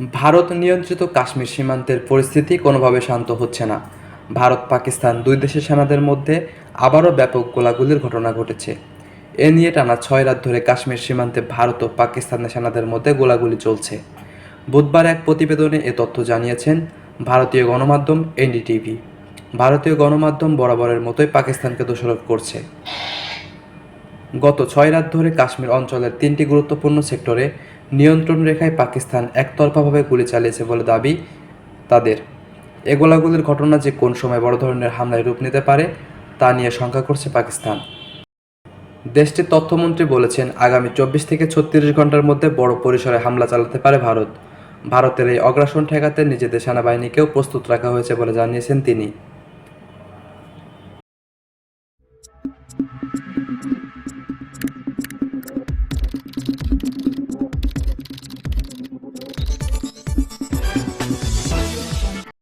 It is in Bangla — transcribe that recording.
ভারত নিয়ন্ত্রিত কাশ্মীর সীমান্তের পরিস্থিতি কোনোভাবে শান্ত হচ্ছে না। ভারত, পাকিস্তান দুই দেশের সেনাদের মধ্যে আবারও ব্যাপক গোলাগুলির ঘটনা ঘটেছে। এ নিয়ে টানা ছয় রাত ধরে কাশ্মীর সীমান্তে ভারত ও পাকিস্তানের সেনাদের মধ্যে গোলাগুলি চলছে। বুধবার এক প্রতিবেদনে এ তথ্য জানিয়েছেন ভারতীয় গণমাধ্যম এনডিটিভি। ভারতীয় গণমাধ্যম বরাবরের মতোই পাকিস্তানকে দোষারোপ করছে। গত ছয় রাত ধরে কাশ্মীর অঞ্চলের তিনটি গুরুত্বপূর্ণ সেক্টরে নিয়ন্ত্রণ রেখায় পাকিস্তান একতরফাভাবে গুলি চালিয়েছে বলে দাবি তাদের। এ গোলাগুলির ঘটনা যে কোন সময় বড় ধরনের হামলায় রূপ নিতে পারে, তা নিয়ে শঙ্কা করছে পাকিস্তান। দেশটির তথ্যমন্ত্রী বলেছেন, আগামী চব্বিশ থেকে ছত্রিশ ঘণ্টার মধ্যে বড় পরিসরে হামলা চালাতে পারে ভারত। ভারতের এই অগ্রাসন ঠেকাতে নিজেদের সেনাবাহিনীকেও প্রস্তুত রাখা হয়েছে বলে জানিয়েছেন তিনি।